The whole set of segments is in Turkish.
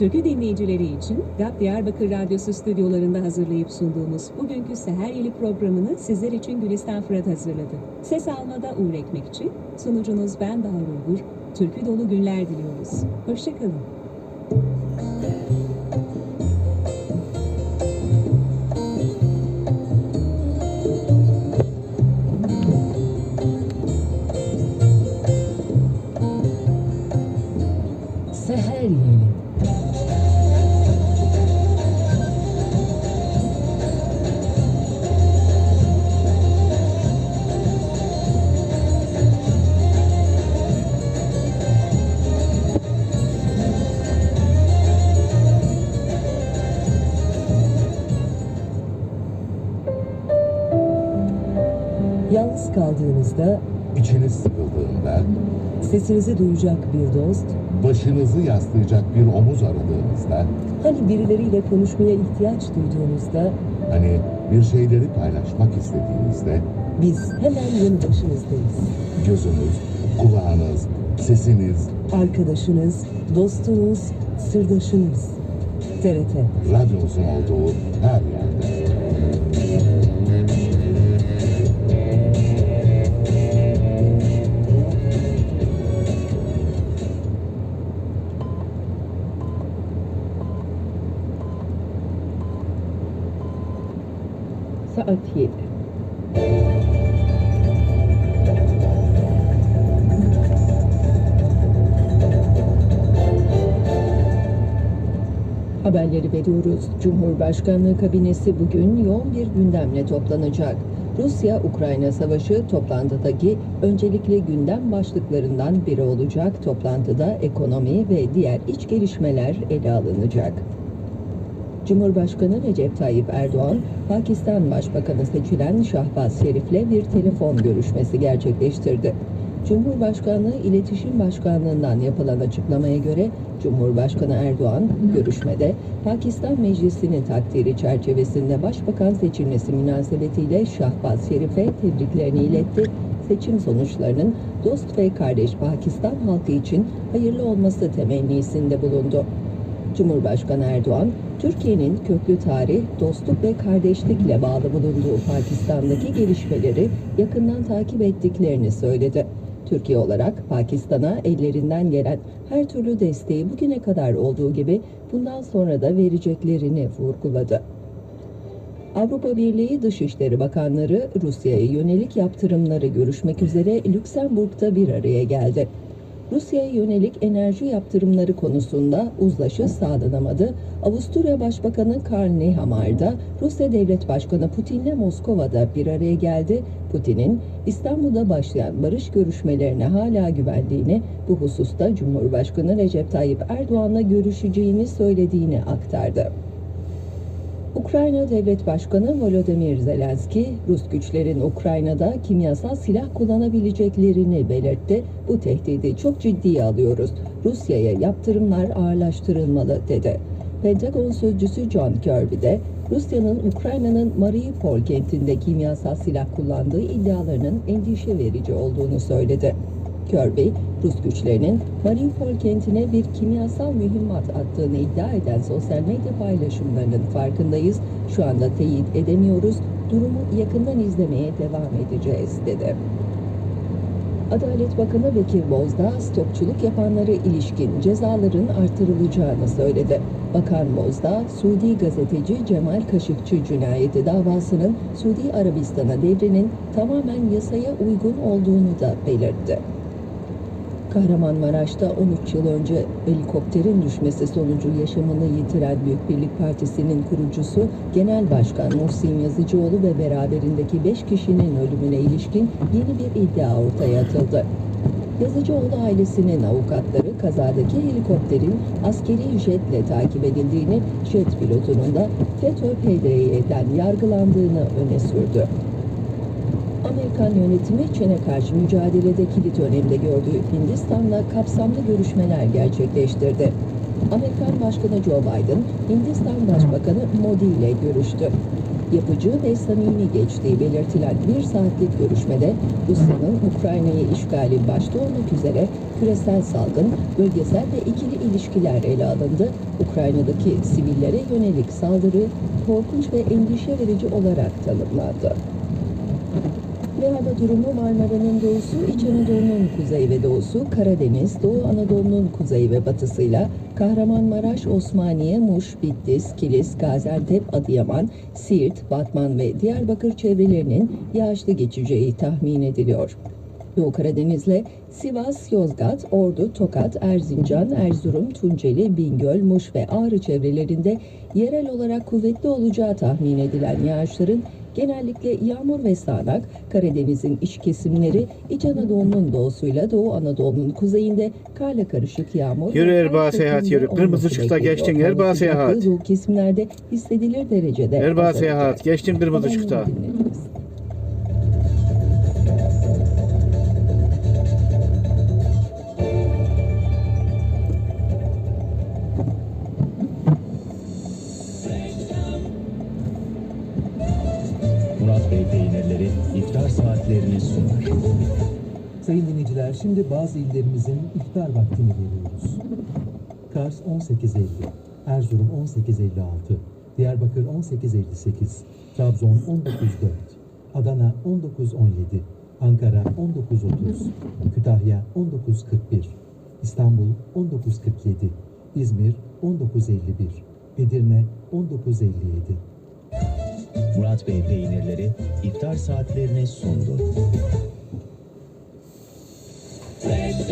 Türk'ü dinleyicileri için GAP Diyarbakır Radyosu stüdyolarında hazırlayıp sunduğumuz bugünkü Seher Yeli programını sizler için Gülistan Fırat hazırladı. Ses almada Uğur Ekmekçi, sunucunuz ben Bahar Uygur. Türkü dolu günler diliyoruz. Hoşçakalın. Yalnız kaldığınızda, İçiniz sıkıldığında, sesinizi duyacak bir dost, başınızı yaslayacak bir omuz aradığınızda, hani birileriyle konuşmaya ihtiyaç duyduğunuzda hani bir şeyleri paylaşmak istediğinizde, biz hemen yanı başınızdayız. gözünüz, kulağınız, sesiniz, Arkadaşınız, dostunuz, sırdaşınız. TRT. radyonuzun olduğu her yerde. Saat 7. Haberleri veriyoruz. Cumhurbaşkanlığı kabinesi bugün yoğun bir gündemle toplanacak. Rusya-Ukrayna savaşı toplantıdaki öncelikli gündem başlıklarından biri olacak. Toplantıda ekonomi ve diğer iç gelişmeler ele alınacak. Cumhurbaşkanı Recep Tayyip Erdoğan, Pakistan Başbakanı seçilen Şahbaz Şerif'le bir telefon görüşmesi gerçekleştirdi. Cumhurbaşkanlığı İletişim Başkanlığı'ndan yapılan açıklamaya göre Cumhurbaşkanı Erdoğan görüşmede Pakistan Meclisi'nin takdiri çerçevesinde başbakan seçilmesi münasebetiyle Şahbaz Şerif'e tebriklerini iletti. Seçim sonuçlarının dost ve kardeş Pakistan halkı için hayırlı olması temennisinde bulundu. Cumhurbaşkanı Erdoğan, Türkiye'nin köklü tarih, dostluk ve kardeşlikle bağlı bulunduğu Pakistan'daki gelişmeleri yakından takip ettiklerini söyledi. Türkiye olarak Pakistan'a ellerinden gelen her türlü desteği bugüne kadar olduğu gibi bundan sonra da vereceklerini vurguladı. Avrupa Birliği Dışişleri Bakanları Rusya'ya yönelik yaptırımları görüşmek üzere Lüksemburg'da bir araya geldi. Rusya'ya yönelik enerji yaptırımları konusunda uzlaşı sağlanamadı. Avusturya Başbakanı Karl Nehamar da Rusya Devlet Başkanı Putin'le Moskova'da bir araya geldi. Putin'in İstanbul'da başlayan barış görüşmelerine hala güvendiğini, bu hususta Cumhurbaşkanı Recep Tayyip Erdoğan'la görüşeceğini söylediğini aktardı. Ukrayna Devlet Başkanı Volodymyr Zelenski, Rus güçlerin Ukrayna'da kimyasal silah kullanabileceklerini belirtti. Bu tehdidi çok ciddiye alıyoruz. Rusya'ya yaptırımlar ağırlaştırılmalı dedi. Pentagon sözcüsü John Kirby de Rusya'nın Ukrayna'nın Mariupol kentinde kimyasal silah kullandığı iddialarının endişe verici olduğunu söyledi. Kirby, Rus güçlerinin Mariupol kentine bir kimyasal mühimmat attığını iddia eden sosyal medya paylaşımlarının farkındayız. Şu anda teyit edemiyoruz. Durumu yakından izlemeye devam edeceğiz dedi. Adalet Bakanı Bekir Bozdağ, stokçuluk yapanlara ilişkin cezaların artırılacağını söyledi. Bakan Bozdağ, Suudi gazeteci Cemal Kaşıkçı cinayeti davasının Suudi Arabistan'a devrinin tamamen yasaya uygun olduğunu da belirtti. Kahramanmaraş'ta 13 yıl önce helikopterin düşmesi sonucu yaşamını yitiren Büyük Birlik Partisi'nin kurucusu Genel Başkan Muhsin Yazıcıoğlu ve beraberindeki 5 kişinin ölümüne ilişkin yeni bir iddia ortaya atıldı. Yazıcıoğlu ailesinin avukatları kazadaki helikopterin askeri jetle takip edildiğini, jet pilotunun da FETÖ-PDY'den yargılandığını öne sürdü. Amerikan yönetimi Çin'e karşı mücadelede kilit önemde gördüğü Hindistan'la kapsamlı görüşmeler gerçekleştirdi. Amerikan Başkanı Joe Biden, Hindistan Başbakanı Modi ile görüştü. yapıcı ve samimi geçtiği belirtilen bir saatlik görüşmede Rusya'nın Ukrayna'yı işgali başta olmak üzere küresel salgın, bölgesel ve ikili ilişkiler ele alındı. Ukrayna'daki sivillere yönelik saldırı korkunç ve endişe verici olarak tanımlandı. Hava durumu Marmara'nın doğusu, İç Anadolu'nun kuzey ve doğusu, Karadeniz, Doğu Anadolu'nun kuzey ve batısıyla Kahramanmaraş, Osmaniye, Muş, Bitlis, Kilis, Gaziantep, Adıyaman, Siirt, Batman ve Diyarbakır çevrelerinin yağışlı geçeceği tahmin ediliyor. Doğu Karadeniz'le Sivas, Yozgat, Ordu, Tokat, Erzincan, Erzurum, Tunceli, Bingöl, Muş ve Ağrı çevrelerinde yerel olarak kuvvetli olacağı tahmin edilen yağışların genellikle yağmur ve sağanak, Karadeniz'in iç kesimleri, İç Anadolu'nun doğusuyla Doğu Anadolu'nun kuzeyinde karla karışık yağmur. Yürü Erbaa seyahat yürü. Kırmızı ışıkta geçtin, Erbaa seyahat. Bu kesimlerde hissedilir derecede Erbaa seyahat. Geçtin kırmızı ışıkta. Saatlerini sunar. Sayın dinleyiciler, şimdi bazı illerimizin iftar vaktini veriyoruz. Kars 18.50, Erzurum 18.56, Diyarbakır 18.58, Trabzon 19.04, Adana 19.17, Ankara 19.30, Kütahya 19.41, İstanbul 19.47, İzmir 19.51, Edirne 19.57. Murat Bey peynirleri iftar saatlerini sundu. TRT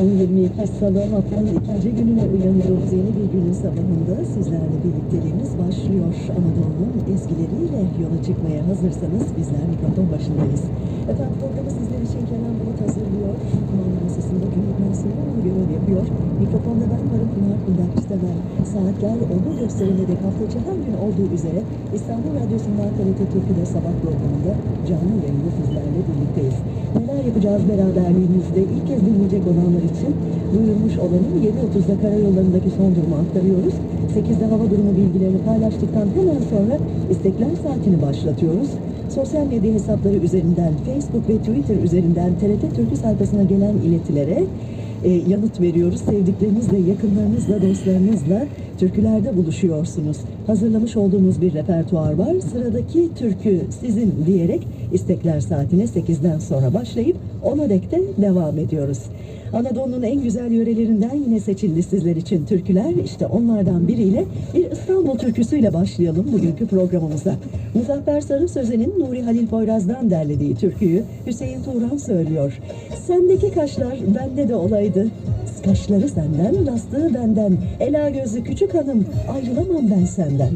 COVID-20 hastalığı haftanın ikinci gününe uyanıyoruz. Yeni bir günün sabahında sizlerle birlikteliğimiz başlıyor. Anadolu'nun ezgileriyle yola çıkmaya hazırsanız bizler mikrofon başındayız. Efendim programı sizler için Kenan Bulut hazırlıyor. Kumanda masasında günlük mensubunu görev yapıyor. Mikrofonda ben varım Pınar Kundakçı Taner. Saatler olma gösterinde de haftaca her gün olduğu üzere İstanbul Radyosu'ndan TRT Türkiye'de sabah programında canlı yayında sizlerle birlikteyiz. Neler yapacağız beraberliğimizde ilk kez dinleyecek olanlar için duyurmuş olanın 7.30'da karayollarındaki son durumu aktarıyoruz. 8'de hava durumu bilgilerini paylaştıktan hemen sonra istekler saatini başlatıyoruz. Sosyal medya hesapları üzerinden, Facebook ve Twitter üzerinden TRT Türkü sayfasına gelen iletilere e, yanıt veriyoruz. Sevdiklerinizle, yakınlarınızla, dostlarınızla türkülerde buluşuyorsunuz. Hazırlamış olduğumuz bir repertuar var. Sıradaki türkü sizin diyerek istekler saatine 8'den sonra başlayıp 10'a dek de devam ediyoruz. Anadolu'nun en güzel yörelerinden yine seçildi sizler için türküler. İşte onlardan biriyle bir İstanbul türküsüyle başlayalım bugünkü programımıza. Muzaffer Sarı Sözen'in Nuri Halil Poyraz'dan derlediği türküyü Hüseyin Turan söylüyor. Sendeki kaşlar bende de olaydı. Kaşları senden, lastığı benden. Ela gözlü küçük hanım, ayrılamam ben senden.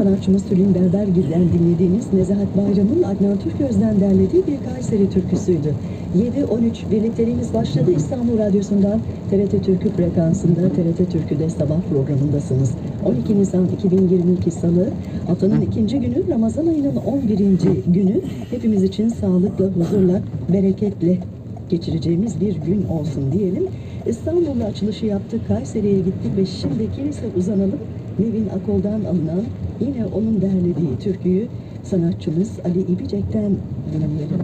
Sanatçımız Tülin Berbergil'den dinlediğiniz Nezahat Bayram'ın Adnan Türköz'den derlediği bir Kayseri türküsüydü. 7-13 birlikteliğimiz başladı İstanbul Radyosu'ndan TRT Türkü frekansında TRT Türkü'de sabah programındasınız. 12 Nisan 2022 Salı, haftanın ikinci günü Ramazan ayının 11. günü hepimiz için sağlıkla, huzurla, bereketle geçireceğimiz bir gün olsun diyelim. İstanbul'da açılışı yaptık, Kayseri'ye gittik ve şimdi kilise uzanalım. Nevin Akol'dan alınan yine onun derlediği türküyü sanatçımız Ali İbicek'ten dinleyelim.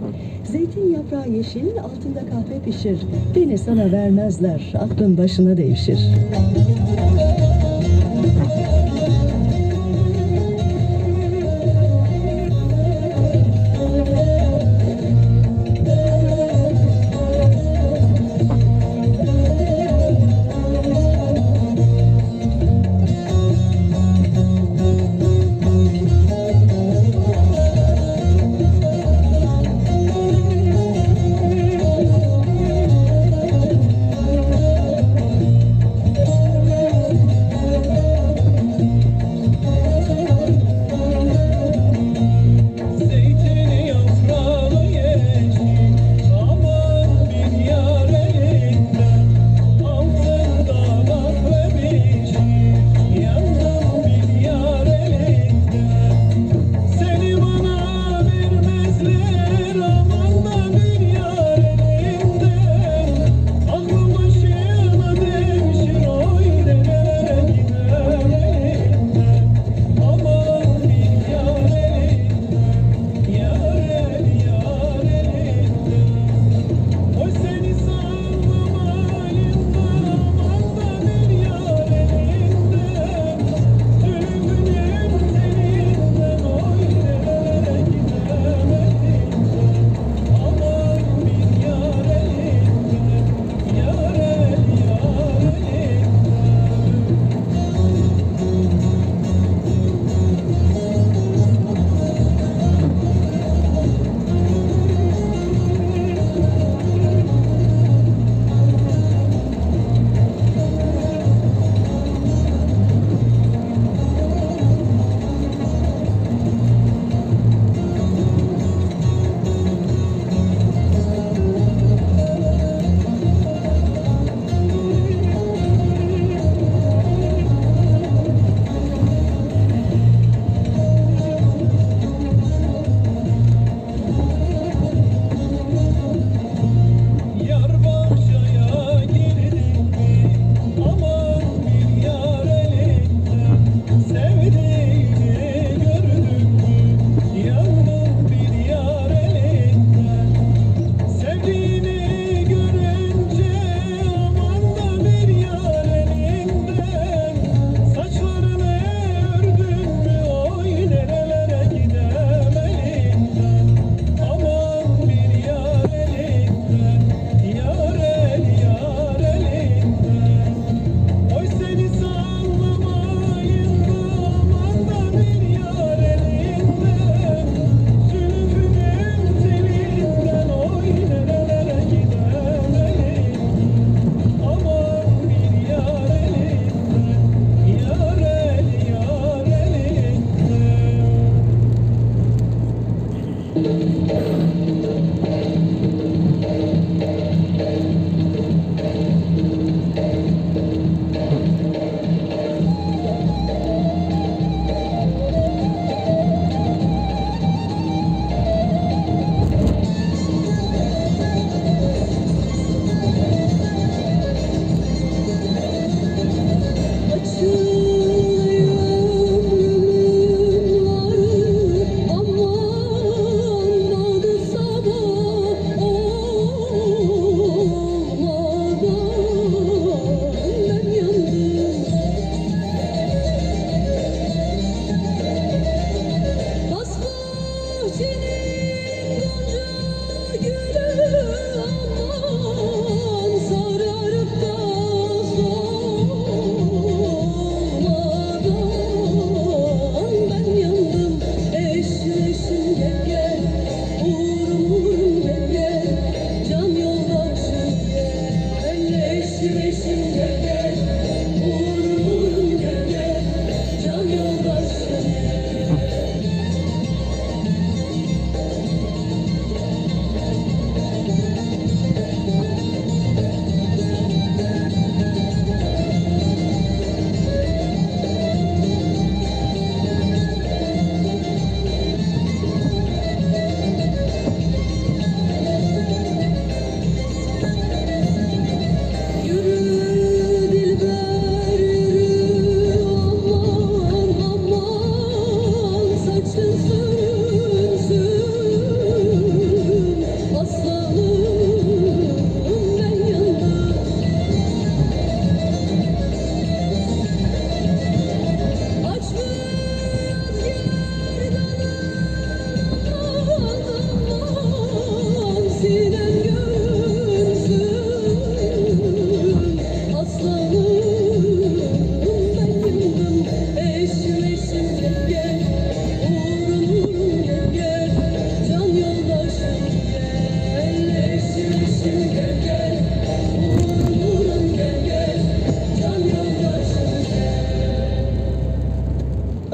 Zeytin yaprağı yeşil, altında kahve pişir. Beni sana vermezler, aklın başına devşir. Zeytin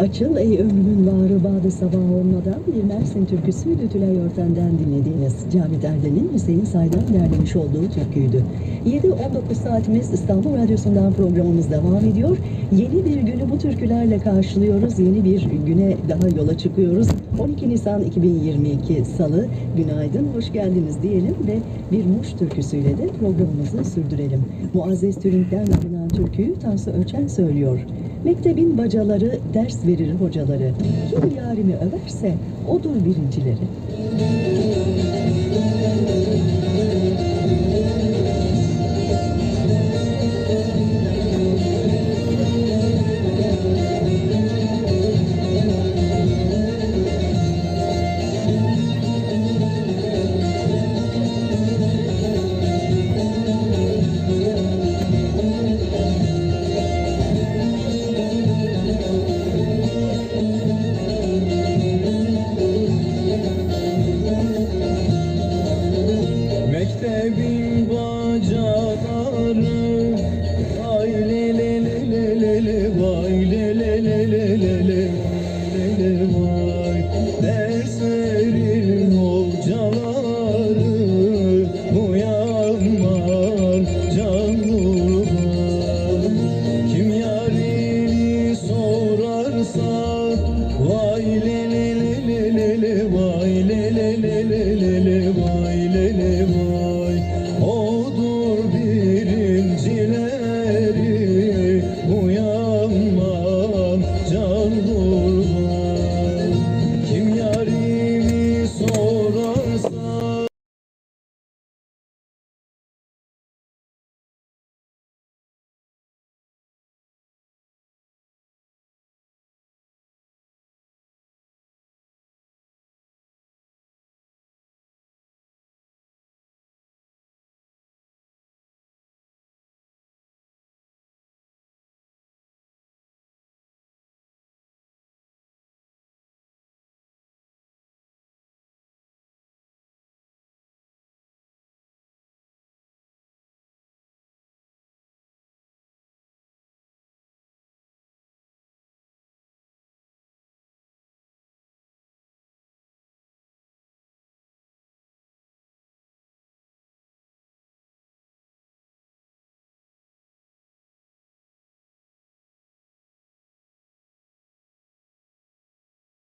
Açıl ey ömrümün varı bağdı sabah olmadan bir Mersin türküsüydü Tülay Örten'den dinlediğiniz. Cavit Erden'in Hüseyin Say'dan derlemiş olduğu türküydü. 7-19 saatimiz İstanbul Radyosu'ndan programımız devam ediyor. Yeni bir günü bu türkülerle karşılıyoruz. Yeni bir güne daha yola çıkıyoruz. 12 Nisan 2022 Salı. Günaydın, hoş geldiniz diyelim ve bir Muş türküsüyle de programımızı sürdürelim. Muazzez Türünk'ten alınan türküyü Tansu Öçen söylüyor. Mektebin bacaları ders verir hocaları. Kim yarimi överse odur birincileri.